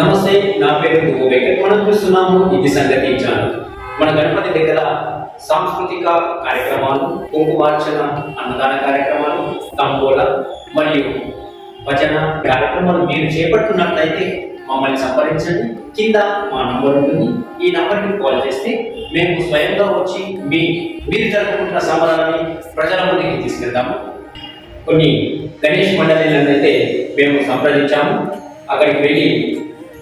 నమస్తే నా పేరు దువ్వు వెంకట్ మనం చూస్తున్నాము ఇది సంగతి ఛానల్ మన గణపతి దగ్గర సాంస్కృతిక కార్యక్రమాలు కుంకుమార్చన అన్నదాన కార్యక్రమాలు తంబోల మరియు భజన కార్యక్రమాలు మీరు చేపడుతున్నట్లయితే మమ్మల్ని సంప్రదించండి. కింద మా నంబర్ ఉంటుంది. ఈ నంబర్కి కాల్ చేస్తే మేము స్వయంగా వచ్చి మీ మీరు జరుపుకుంటున్న సంబరాలని ప్రజల ముందుకి తీసుకెళ్తాము. కొన్ని గణేష్ మండలిలను అయితే మేము సంప్రదించాము. అక్కడికి వెళ్ళి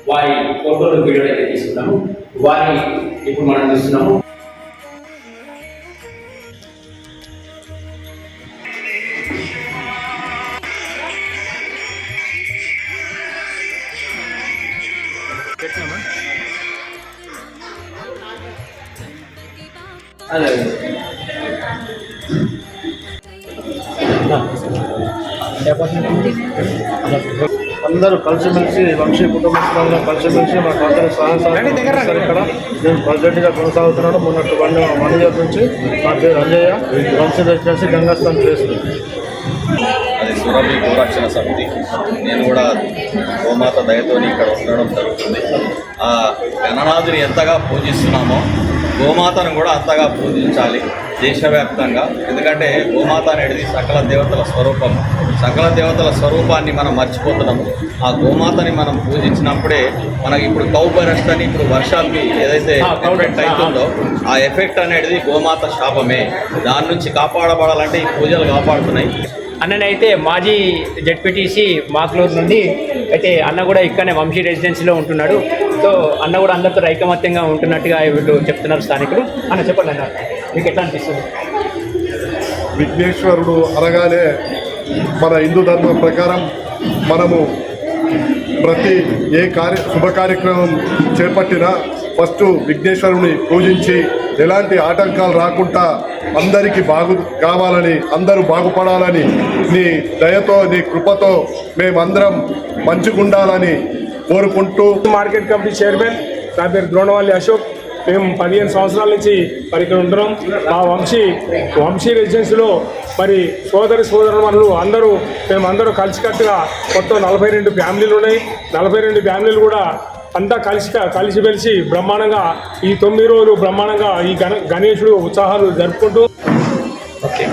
వారి ఫోటోలు వీడియోలు అయితే తీసుకున్నాము. వారి ఇప్పుడు మనం చూస్తున్నాము. కలిసిమెలిసి వంశీ కుటుంబస్తులంగా కలిసిమెలిసి మా అందరూ సహాయ సహకారాలు ఇక్కడ నేను ప్రెసిడెంట్గా కొనసాగుతున్నాను. మొన్నటి వన్ వన్ ఇయర్ నుంచి నా పేరు అంజయ్య. వంశీ రెసిడెన్సీ గంగాస్థాన్ చేస్తుంది అది సురభి గోరక్షణ సమితి. నేను కూడా గోమాత దయతోని ఇక్కడ ఉండడం జరుగుతుంది. ఆ గణనాథుని ఎంతగా పూజిస్తున్నామో గోమాతను కూడా అంతగా పూజించాలి దేశవ్యాప్తంగా. ఎందుకంటే గోమాత అనేది సకల దేవతల స్వరూపం. సకల దేవతల స్వరూపాన్ని మనం మర్చిపోతున్నాము. ఆ గోమాతని మనం పూజించినప్పుడే మనకి ఇప్పుడు కౌ బరస్ట్ అని ఇప్పుడు వర్షాలకి ఏదైతే ఎఫెక్ట్ అవుతుందో ఆ. ఎఫెక్ట్ అనేది గోమాత శాపమే. దాని నుంచి కాపాడబడాలంటే ఈ పూజలు కాపాడుతున్నాయి. అన్ననైతే మాజీ జడ్పీటీసీ మాక్లూరు నుండి అయితే అన్న కూడా ఇక్కడనే వంశీ రెసిడెన్సీలో ఉంటున్నాడు. సో అన్న కూడా అందరితో ఐకమత్యంగా ఉంటున్నట్టుగా వీళ్ళు చెప్తున్నారు స్థానికులు. అన్న చెప్పండి అన్న మీకు ఎట్లా అనిపిస్తుంది? విఘ్నేశ్వరుడు అనగానే మన హిందూ ధర్మం ప్రకారం మనము ప్రతి ఏ కార్య శుభ కార్యక్రమం చేపట్టినా ఫస్ట్ విఘ్నేశ్వరుని పూజించి ఎలాంటి ఆటంకాలు రాకుండా అందరికీ బాగు కావాలని అందరూ బాగుపడాలని నీ దయతో నీ కృపతో మేమందరం మంచిగుండాలని కోరుకుంటూ మార్కెట్ కమిటీ చైర్మన్ నా పేరు ద్రోణవల్లి అశోక్ మేము పదిహేను సంవత్సరాల నుంచి మరి ఇక్కడ ఉంటున్నాం. మా వంశీ వంశీ రెసిడెన్సీలో మరి సోదరి సోదరులు అందరూ మేము అందరూ కలిసికట్టుగా మొత్తం నలభై రెండు ఫ్యామిలీలు ఉన్నాయి. నలభై రెండు ఫ్యామిలీలు కూడా అంతా కలిసి కలిసిమెలిసి బ్రహ్మాండంగా ఈ తొమ్మిది రోజులు బ్రహ్మాండంగా ఈ గణ గణేశుడు ఉత్సాహాలు జరుపుకుంటూ ఓకే.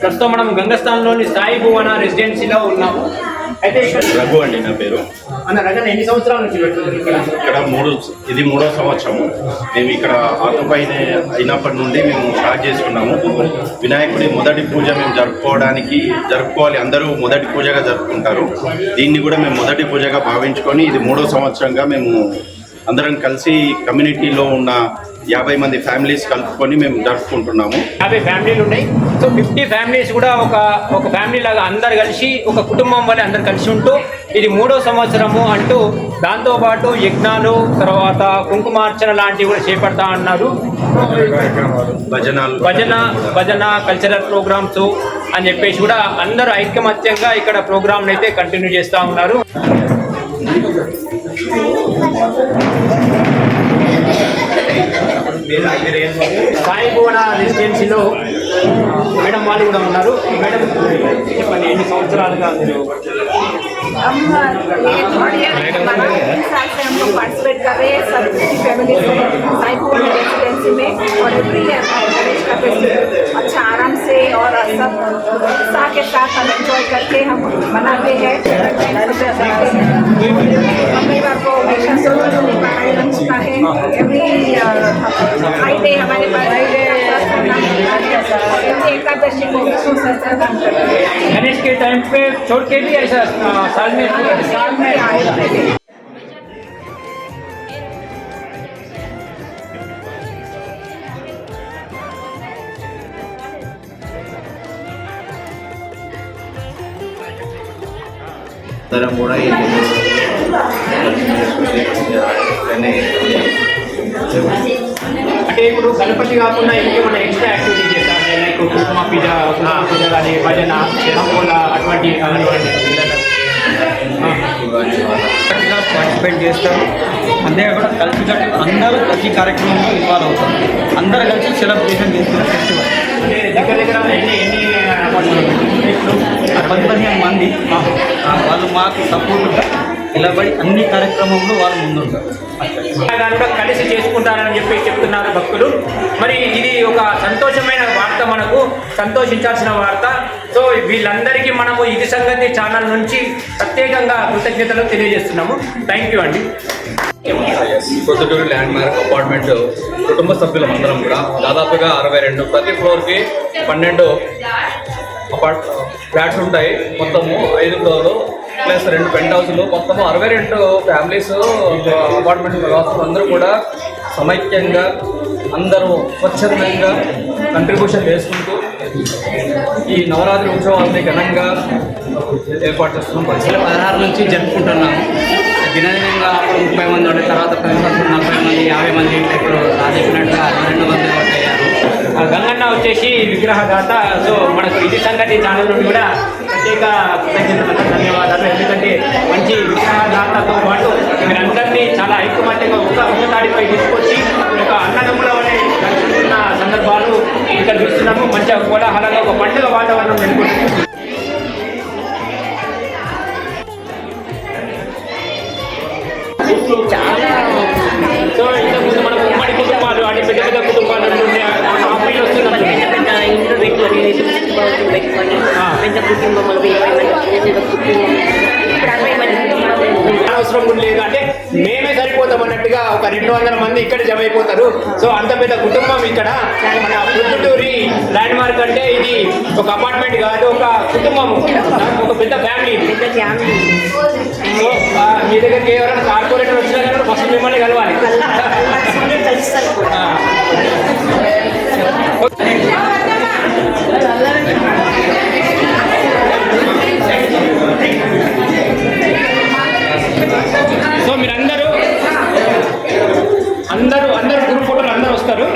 ప్రస్తుతం మనం గంగస్థాన్లోని సాయి భువన రెసిడెన్సీలో ఉన్నాము. అయితే రఘు అండి నా పేరు. అన్న రగన ఎన్ని సంవత్సరాల నుంచి ఇక్కడ? మూడు ఇది మూడో సంవత్సరం మేము ఇక్కడ ఆకుపైన అయినప్పటి నుండి మేము స్టార్ట్ చేసుకున్నాము. వినాయకుడి మొదటి పూజ మేము జరుపుకోవడానికి జరుపుకోవాలి. అందరూ మొదటి పూజగా జరుపుకుంటారు. దీన్ని కూడా మేము మొదటి పూజగా భావించుకొని ఇది మూడో సంవత్సరంగా మేము అందరం కలిసి కమ్యూనిటీలో ఉన్న యాభై మంది ఫ్యామిలీస్ కలుపుకొని మేము జరుపుకుంటున్నాము. యాభై ఫ్యామిలీలు ఉన్నాయి. సో ఫిఫ్టీ ఫ్యామిలీస్ కూడా ఒక ఒక ఫ్యామిలీ లాగా అందరు కలిసి ఒక కుటుంబం వల్ల అందరు కలిసి ఉంటూ ఇది మూడో సంవత్సరము అంటూ దాంతోపాటు యజ్ఞాలు తర్వాత కుంకుమార్చన లాంటివి కూడా చేపడతా అన్నారు. భజనాలు. భజన భజన కల్చరల్ ప్రోగ్రామ్స్ అని చెప్పేసి కూడా అందరూ ఐకమత్యంగా ఇక్కడ ప్రోగ్రామ్ అయితే కంటిన్యూ చేస్తూ ఉన్నారు. సాయి భువన రెసిడెన్సీలో మేడం వాళ్ళు కూడా ఉన్నారు మేడం చెప్పండి ఎన్ని సంవత్సరాలుగా మీరు हम ये थर्ड ईयर तीन साल से हम लोग पार्टिसिपेट कर रहे हैं सब की फैमिली से साई भुवन रेसिडेंसी में और एवरी ईयर गणेश का फेस्टिवल अच्छा से और सब उत्साह के साथ हम एंजॉय करके हम मनाते हैं। रविवार को हमेशा लंच का है। एवरी फ्राइडे हमारे पास एकादशी को गणेश के टाइम पे छोड़ के भी ऐसा साल में साल में అందరం కూడా ఈ అంటే ఇప్పుడు గణపతి కాకుండా ఇంకేమైనా ఎక్స్ట్రా యాక్టివిటీ చేస్తారు? లైక్ కుంకుమ పూజ పూజ కానీ భజన తంబోల అటువంటి గట్టిగా పార్టిసిపేట్ చేస్తారు. అంతేకాకుండా కలిసి కట్టి అందరూ ప్రతి కార్యక్రమంలో ఇన్వాల్వ్ అవుతారు. అందరూ కలిసి సెలబ్రేషన్ చేసుకునే ఫెస్టివల్ అంటే దగ్గర దగ్గర ఎన్ని ఎన్ని పది పదిహేను మంది వాళ్ళు మాకు సపోర్ట్గా నిలబడి అన్ని కార్యక్రమంలో వాళ్ళు ముందుంటారు. కూడా కలిసి చేసుకుంటారని చెప్పి చెప్తున్నారు భక్తులు. మరి ఇది ఒక సంతోషమైన వార్త మనకు సంతోషించాల్సిన వార్త. సో వీళ్ళందరికీ మనము ఇది సంగతి ఛానల్ నుంచి ప్రత్యేకంగా కృతజ్ఞతలు తెలియజేస్తున్నాము. థ్యాంక్ యూ అండి. ల్యాండ్ మార్క్ అపార్ట్మెంట్ కుటుంబ సభ్యులం అందరం కూడా దాదాపుగా అరవై రెండు ప్రతి ఫ్లోర్కి పన్నెండు ఫ్లాట్స్ ఉంటాయి. మొత్తము ఐదు ఫ్లోర్లు. ప్లస్ రెండు పెంట్ హౌస్లు. మొత్తము అరవై రెండు ఫ్యామిలీస్ అపార్ట్మెంట్ వ్యవస్థలు అందరూ కూడా సమైక్యంగా అందరూ స్వచ్ఛందంగా కంట్రిబ్యూషన్ చేసుకుంటూ ఈ నవరాత్రి ఉత్సవాలని ఘనంగా ఏర్పాటు చేస్తున్నాం. నెల పదహారు నుంచి జరుపుకుంటున్నాము దినదినంగా ముప్పై మంది ఉండే తర్వాత పది మంది నలభై మంది యాభై మంది ఇప్పుడు నా చెప్పినట్టుగా అరవై రెండు మంది గంగన్న వచ్చేసి విగ్రహదాత. సో మనకు ఇది సంగతి ఛానల్ నుండి కూడా ప్రత్యేక కృతజ్ఞతలు ధన్యవాదాలు. అన్నట్టుగా ఒక రెండు వందల మంది ఇక్కడ జమ అయిపోతారు సో అంత పెద్ద కుటుంబం ఇక్కడ. మన ప్రొద్దుటూరి ల్యాండ్ మార్క్ అంటే ఇది ఒక అపార్ట్మెంట్ కాదు ఒక కుటుంబము ఒక పెద్ద ఫ్యామిలీ పెద్ద ఫ్యామిలీ సో ఆ, మీ దగ్గరికి ఎవరైనా కార్పొరేటర్ వచ్చినా కానీ ఫస్ట్ మిమ్మల్ని కలవాలి. సో మీరందరూ అందరూ అందరూ గ్రూప్ ఫోటోలు అందరూ వస్తారు.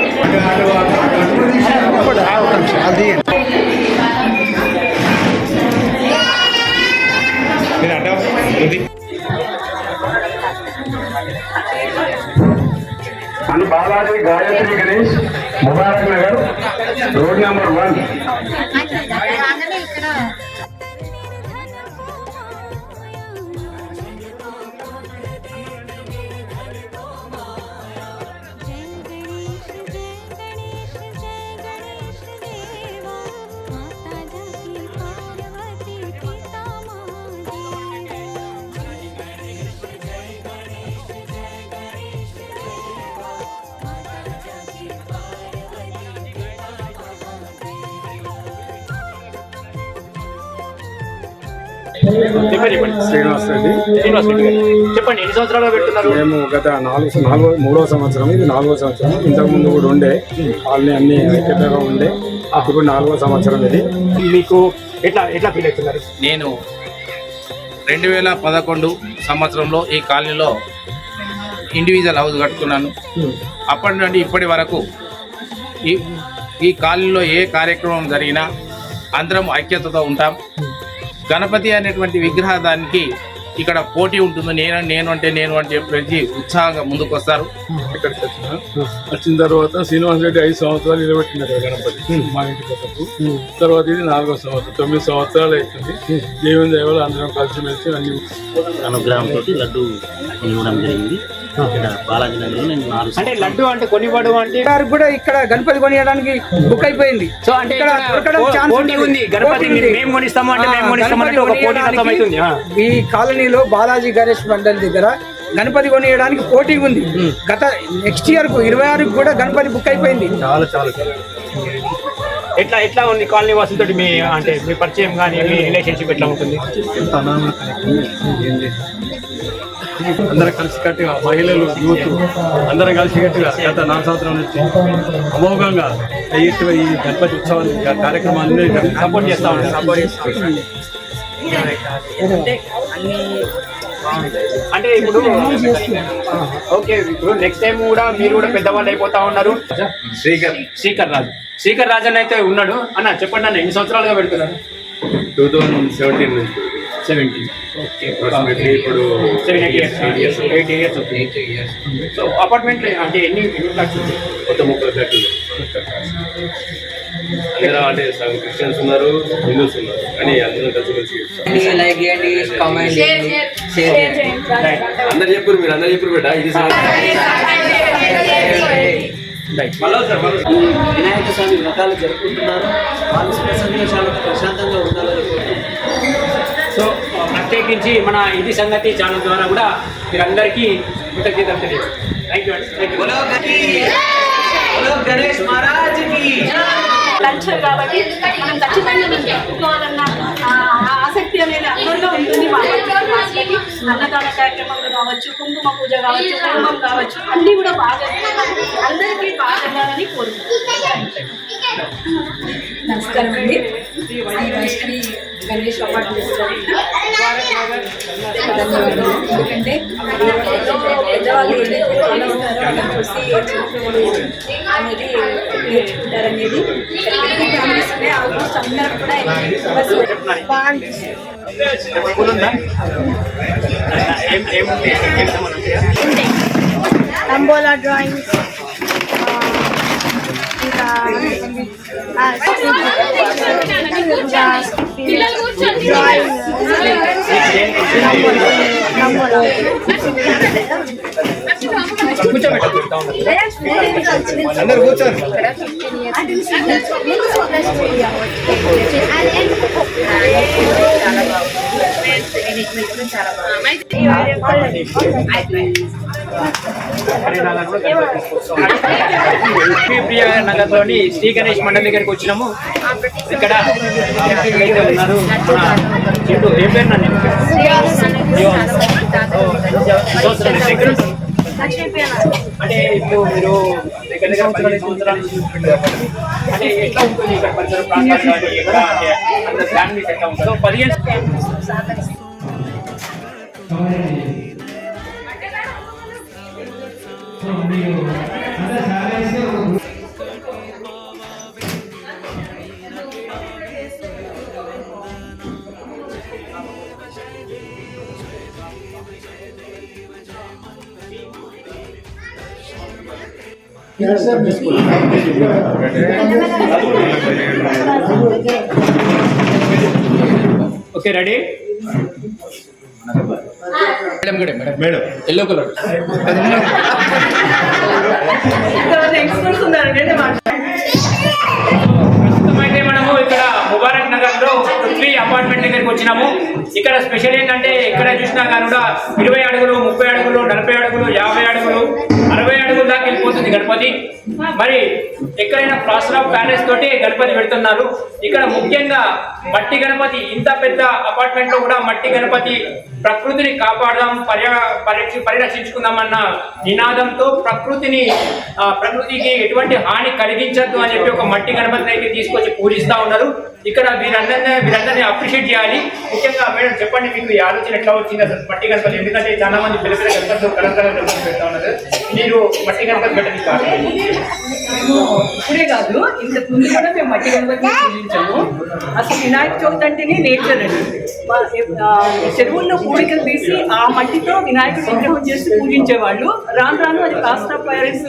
మీరు Balaji Gayatri Ganesh Mubarak Nagar road number one. Srinivas Reddy. Srinivas Reddy గారు చెప్పండి ఎన్ని సంవత్సరాలుగా పెడుతున్నారు? మేము గత నాలుగు నాలుగో మూడో సంవత్సరం ఇది నాలుగో సంవత్సరం. ఇంతకు ముందు కూడా ఉండే వాళ్ళని అన్ని ఐక్యతగా ఉండే ఇప్పుడు నాలుగో సంవత్సరం ఇది. మీకు ఎట్లా ఎట్లా ఫీల్ అవుతున్నారు? నేను రెండు వేల పదకొండు సంవత్సరంలో ఈ కాలనీలో ఇండివిజువల్ హౌస్ కట్టుకున్నాను. అప్పటి నుండి ఇప్పటి వరకు ఈ ఈ కాలనీలో ఏ కార్యక్రమం జరిగినా అందరం ఐక్యతతో ఉంటాం. గణపతి అనేటువంటి విగ్రహానికి ఇక్కడ పోటీ ఉంటుంది. నేను నేను అంటే నేను అని చెప్పేసి ఉత్సాహంగా ముందుకు వస్తారు. ఇక్కడికి వచ్చిన వచ్చిన తర్వాత శ్రీనివాస్ రెడ్డి ఐదు సంవత్సరాలు నిలబెట్టినారు గణపతి మా ఇంటి పక్కకు. తర్వాత ఇది నాలుగో సంవత్సరం తొమ్మిది సంవత్సరాలు అవుతుంది. దేవుని దేవాలు అందరం కలిసిమెలిసి అన్ని అనుగ్రహంతో లడ్డు ఇవ్వడం జరిగింది. ఇక్కడ బాలాజీ నగర్లో నేను నాలుగు అంటే లడ్డు అంటే కొనివ్వడం అంటే గారు కూడా ఇక్కడ గణపతి కొనియడానికి బుక్ అయిపోయింది. సో అంటే ఇక్కడ ఇక్కడ దొరకడం పో- ఛాన్స్ పోటీ ఉంది. గణపతి పోటీ ఉంది. మేము కొనిస్తాము అంటే మేము ఆ, కొనిస్తాము అంటే ఒక గణపతి పోటీ కొనియడానికి అవుతుంది. కాలనీలో బాలాజీ గణేష్ మండలి దగ్గర గణపతి కొనియడానికి పోటీ ఉంది. గత నెక్స్ట్ ఇయర్కు ఇరవై ఆరుకు కూడా గణపతి బుక్ అయిపోయింది. చాలా చాలా ఎట్లా ఎట్లా ఉంది కాలనీ వాసులతో మీ అంటే మీ పరిచయం కానీ మీ రిలేషన్షిప్ ఎట్లా ఉంటుంది. అందరం కలిసి కట్టుగా మహిళలు యూత్ అందరం కలిసి కట్టుగా గత నాలుగు సంవత్సరాల నుంచి అమోఘంగా ఈ ఈ గణపతి ఉత్సవాన్ని కార్యక్రమాన్ని సపోర్ట్ చేస్తా ఉంటారు సపోర్ట్ చేస్తా. అంటే అన్ని అంటే ఇప్పుడు ఓకే ఇప్పుడు నెక్స్ట్ టైం కూడా మీరు కూడా పెద్దవాళ్ళు అయిపోతా ఉన్నారు. శ్రీకర్. శ్రీకర్ రాజు. శ్రీకర్ రాజు అని అయితే ఉన్నాడు. అన్న చెప్పండి అన్న ఎన్ని సంవత్సరాలుగా పెడుతున్నారు? టూ థౌజండ్ సెవెంటీన్ నుంచి. సెవెంటీన్ ఓకే ఇప్పుడు seven eight years eight years so apartment అంటే ఎన్ని ఎన్ని ఫ్లాట్స్ ఉంటాయి మొత్తం ముప్పై ఫ్లాట్లు అందరూ అంటే క్రిస్టియన్స్ ఉన్నారు హిందూస్ ఉన్నారు. కానీ అందరూ కలిసి కలిసి చేస్తాం. లైక్ చేయండి కామెంట్ చేయండి. షేర్ చేయండి. అందరు చెప్పారు మీరు అందరు చెప్పారు బిడ్డ. ఇది వినాయక స్వామి వ్రతాలు జరుపుకుంటున్నారు. వాళ్ళు సుఖ సంతోషాలు ప్రశాంతంగా ఉండాలని సో ప్రత్యేకించి మన ఇది సంగతి ఛానల్ ద్వారా కూడా మీరందరికీ కృతజ్ఞతలు తెలియజేస్తాను థ్యాంక్ యూ అండి గణేష్. మహారాజ్ కల్చర్ కాబట్టి మనం ఖచ్చితంగా జరుపుకోవాలన్న ఆసక్తి అనేది అందరిలో ఉంటుంది మా వాళ్ళకి. అన్నదాన కార్యక్రమాలు కావచ్చు కుంకుమ పూజ కావచ్చు హోమం కావచ్చు అన్నీ కూడా బాగా అందరికీ బాగా జరగాలని కోరుకుంటున్నాను. నమస్కారం అండి. శ్రీ గణేష్ అపార్ట్మెంట్స్ ధన్యవాదాలు ఎందుకంటే పెద్దవాళ్ళు ఏదైతే అది చూసి అనేది నేర్చుకుంటారనేది. ఫ్యామిలీస్ ఉన్నాయి ఆల్మోస్ట్ అందరం కూడా బస్ బాగుంది ఉందా ఏం ఏం ఏం సంబంధం అంబోలా డ్రాయింగ్స్ ఇంకా ప్రియ నగర్లోని శ్రీ గణేష్ మండలి దగ్గరికి వచ్చినాము. ఇక్కడ ఉన్నారు చెట్టు ఏం పేరు నన్ను అంటే ఇప్పుడు మీరు దగ్గర దగ్గర పదిహేను సంవత్సరాల నుంచి అంటే ఎట్లా ఉంటుంది ఇక్కడ పరిసర ప్రాంతాలు అంటే అందరు ఫ్యామిలీస్ ఎట్లా ఉంటుందో పదిహేను ఓకే రెడీ మేడం కూడా మేడం మేడం ఎల్లో కలర్ ప్రస్తుతం అయితే మనము ఇక్కడ ముబారక్ నగర్లో పృథ్వీ అపార్ట్మెంట్ దగ్గరికి వచ్చినాము. ఇక్కడ స్పెషల్ ఏంటంటే ఎక్కడ చూసినా కానీ కూడా ఇరవై అడుగులు ముప్పై అడుగులు నలభై అడుగులు యాభై అడుగులు అరవై అడుగుల దాకా వెళ్ళిపోతుంది గణపతి. మరి ఎక్కడైనా ప్లాస్టర్ ఆఫ్ ప్యాలెస్ తోటి గణపతి పెడుతున్నారు. ఇక్కడ ముఖ్యంగా మట్టి గణపతి ఇంత పెద్ద అపార్ట్మెంట్లో కూడా మట్టి గణపతి ప్రకృతిని కాపాడదాం పర్యా పరిరక్ష పరిరక్షించుకుందామన్న నినాదంతో ప్రకృతిని ప్రకృతికి ఎటువంటి హాని కలిగించద్దు అని చెప్పి ఒక మట్టి గణపతిని అయితే తీసుకొచ్చి పూజిస్తా ఉన్నారు. ఇక్కడ వీరందరినీ వీరందరినీ అప్రిషియేట్ చేయాలి. ముఖ్యంగా మేడం చెప్పండి మీకు ఈ ఆలోచన ఎట్లా వచ్చింది అసలు మట్టి గణపతి? ఎందుకంటే చాలా మంది పిల్లలు గణపతి పెడతా ఉన్నారు. మీరు మట్టి గణపతి పెట్టడానికి ఇప్పుడే కాదు ఇంతకు ముందు కూడా మేము మట్టి గణపతిని పూజించాము. అసలు వినాయక చవితి అంటేనే నేచర్ అండి. చెరువుల్లో పూడికలు తీసి ఆ మట్టితో వినాయకుడు విగ్రహం చేసి పూజించేవాళ్ళు. రాను రాను అది కాస్ట్ ఆఫ్ వైరస్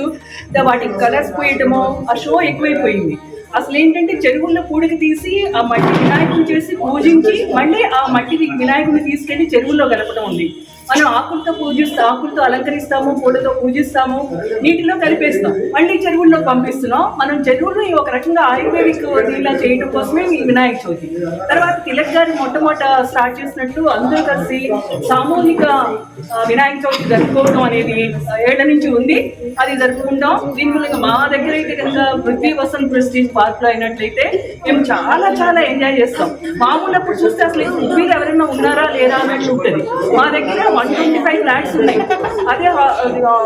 వాటికి కలర్స్ పోయటము ఆ షో ఎక్కువైపోయింది. అసలు ఏంటంటే చెరువుల్లో పూడిక తీసి ఆ మట్టి వినాయకుని చేసి పూజించి మళ్ళీ ఆ మట్టి వినాయకుడిని తీసుకెళ్ళి చెరువుల్లో గడపడం ఉంది. మనం ఆకులతో పూజిస్తాం ఆకులతో అలంకరిస్తాము పూలతో పూజిస్తాము నీటిలో కలిపేస్తాం. మళ్ళీ చెరువుల్లో పంపిస్తున్నాం. మనం చెరువులు ఒక రకంగా ఆయుర్వేదిక్ దీనిలా చేయడం కోసమే ఈ వినాయక చవితి. తర్వాత తిలక్ గారు మొట్టమొదట స్టార్ట్ చేసినట్టు అందరూ కలిసి సామూహిక వినాయక చవితి జరుపుకోవడం అనేది ఏళ్ళ నుంచి ఉంది. అది జరుపుకుంటాం. దీని గురించి మా దగ్గర అయితే కనుక పృథ్వీ వసంత్ ప్రెస్టీజ్ పార్క్లో అయినట్లయితే మేము చాలా చాలా ఎంజాయ్ చేస్తాం. మామూలప్పుడు చూస్తే అసలు పృథ్వీలో ఎవరైనా ఉన్నారా లేదా అన్నట్టు ఉంటుంది. మా దగ్గర వన్ ట్వంటీ ఫైవ్ ల్యాక్స్ ఉన్నాయి. అదే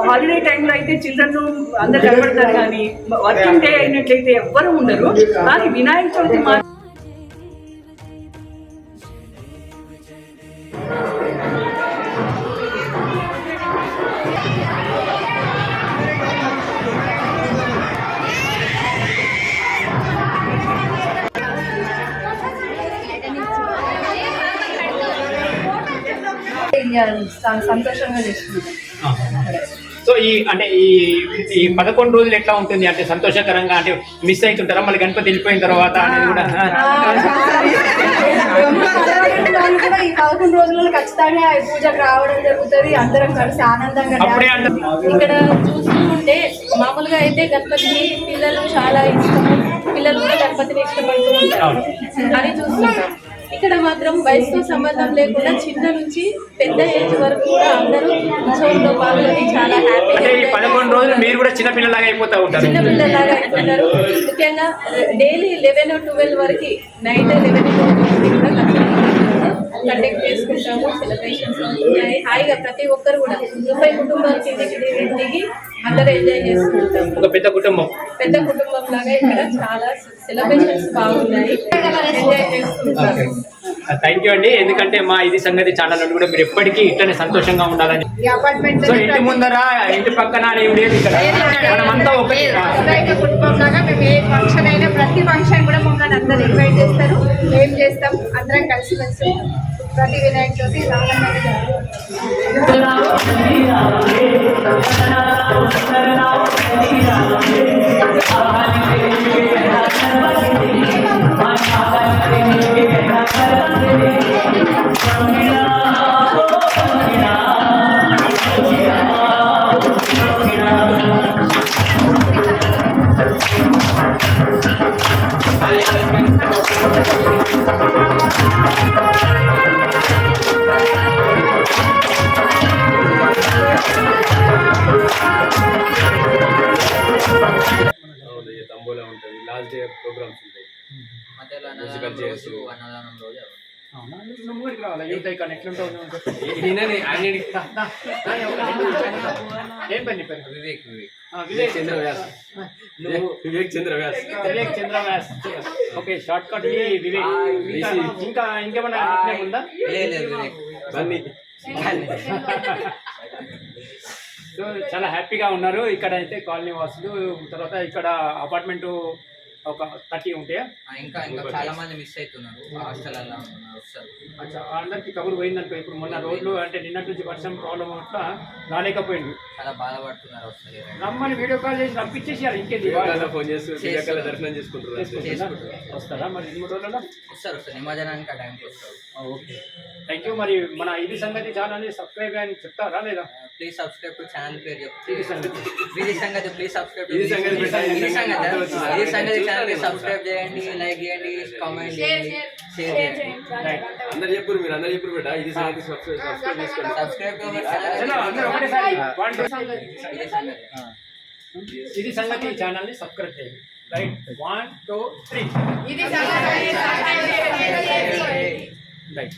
హాలిడే టైంలో అయితే చిల్డ్రన్ అందరు కనబడతారు కానీ వర్కింగ్ డే అయినట్లయితే ఎవ్వరు ఉండరు. కానీ వినాయక చవితి మాత్రం సంతోషంగా చేసుకుంటాం సో ఈ అంటే ఈ ఈ పదకొండు రోజులు ఎట్లా ఉంటుంది? అంటే సంతోషకరంగా అంటే మిస్ అవుతుంటారా మళ్ళీ గణపతి వెళ్ళిపోయిన తర్వాత అనేది కూడా. ఈ పదకొండు రోజులలో ఖచ్చితంగా ఈ పూజకు రావడం జరుగుతుంది. అందరం కలిసి ఆనందంగా. ఇక్కడ చూసుకుంటే మామూలుగా అయితే గణపతిని పిల్లలు చాలా ఇష్టం. పిల్లలు కూడా గణపతిని ఇష్టపడుతూ ఉంటారు. అది చూస్తుంటాం. ఇక్కడ మాత్రం వయసుతో సంబంధం లేకుండా చిన్న నుంచి పెద్ద ఏజ్ వరకు కూడా అందరూ ఉత్సవంలో పాల్గొని చాలా హ్యాపీగా పదకొండు రోజులు మీరు కూడా చిన్న పిల్లలాగా అయిపోతా ఉంటారు. చిన్న పిల్లలాగా అయిపోయినారు ముఖ్యంగా డైలీ లెవెన్ ట్వెల్వ్ వరకు నైట్ లెవెన్ కూడా కండక్ట్ చేసుకుంటాము సెలబ్రేషన్స్ ఉన్నాయి హాయిగా ప్రతి ఒక్కరు కూడా ముప్పై కుటుంబాల కిందకి దిగి అందరూ ఎంజాయ్ ఒక పెద్ద కుటుంబం. పెద్ద కుటుంబం లాగా ఇక్కడ చాలా సెలబ్రేషన్స్ బాగున్నాయి. ఎంజాయ్ థ్యాంక్ యూ అండి. ఎందుకంటే మా ఇది సంగతి ఛానల్ నుండి కూడా మీరు ఎప్పటికీ ఇట్లనే సంతోషంగా ఉండాలని. ఈ అపార్ట్మెంట్ సో ఇంటి ముందర ఇంటి పక్కన అని ఏం లేదు ఇక్కడ. మనమంతా ఒకటి. ఏకైక కుటుంబం లాగా మేము ఏ ఫంక్షన్ అయినా ప్రతి ఫంక్షన్ కూడా మమ్మల్ని అందరు ఇన్వైట్ చేస్తారు. ఏం చేస్తాం? అందరం కలిసి ఉంటాం. ప్రతి వినాయక చవితి ఆనందంగా ఎట్లుంటావు? ఏం పని వివేక్ వివేక్. ఆ, వివేక్ చంద్ర వ్యాస్ నువ్వు Vivek okay shortcut Vivek. ఇంకా ఇంకా ఇంకేమన్నా ఉందా? లేదు బన్నీ. సో చాలా హ్యాపీగా ఉన్నారు. ఇక్కడ అయితే కాలనీ వాసులు తర్వాత ఇక్కడ అపార్ట్మెంట్ ఒక థర్టీ ఉంటాయా ఆ, ఇంకా ఇంకా చాలా మంది మిస్ అవుతున్నారు. హాస్టల్లో ఉన్నారు వస్తారు అచ్చా అందరికి కబురు పోయిందనుకో ఇప్పుడు మొన్న రోడ్లు అంటే నిన్నటి నుంచి వర్షం ప్రాబ్లం అట్లా రాలేకపోయింది. చాలా బాధపడుతున్నారు రమ్మని వీడియో కాల్ చేసి రప్పించేసారు ఇంకేది. ఫోన్ చేస్తూ దివ్యకళ దర్శనం చేసుకుంటారు? వస్తారా? మరి మూడు రోజులలో వస్తారు వస్తారు. నిమజ్జనానికి ఆ టైంకి వస్తారు. ఓకే. థ్యాంక్ యూ మరి మన ఇది సంగతి ఛానల్ సబ్స్క్రైబ్ అని చెప్తారా లేదా? ప్లీజ్ సబ్స్క్రైబ్ టు ఛానల్ పేరు చెప్తే ఇది సంగతి. ఇది సంగతి ప్లీజ్ సబ్స్క్రైబ్ ఇది సంగతి ఇది సంగతి. ఛానల్ సబ్స్క్రైబ్ చేయండి లైక్ చేయండి కామెంట్ చేయండి షేర్ చేయండి. అందరు చెప్పారు మీరు అందరు చెప్పారు బేటా ఇది సంగతి సబ్స్క్రైబ్ చేసుకోండి. సబ్స్క్రైబ్ టు అవర్ చలో, అందరూ ఒకటేసారి. One, two. ఇది సంగతి. ఇది సంగతి ఛానల్ని సబ్స్క్రైబ్ చేయండి. రైట్ ఇది చాలా రైట్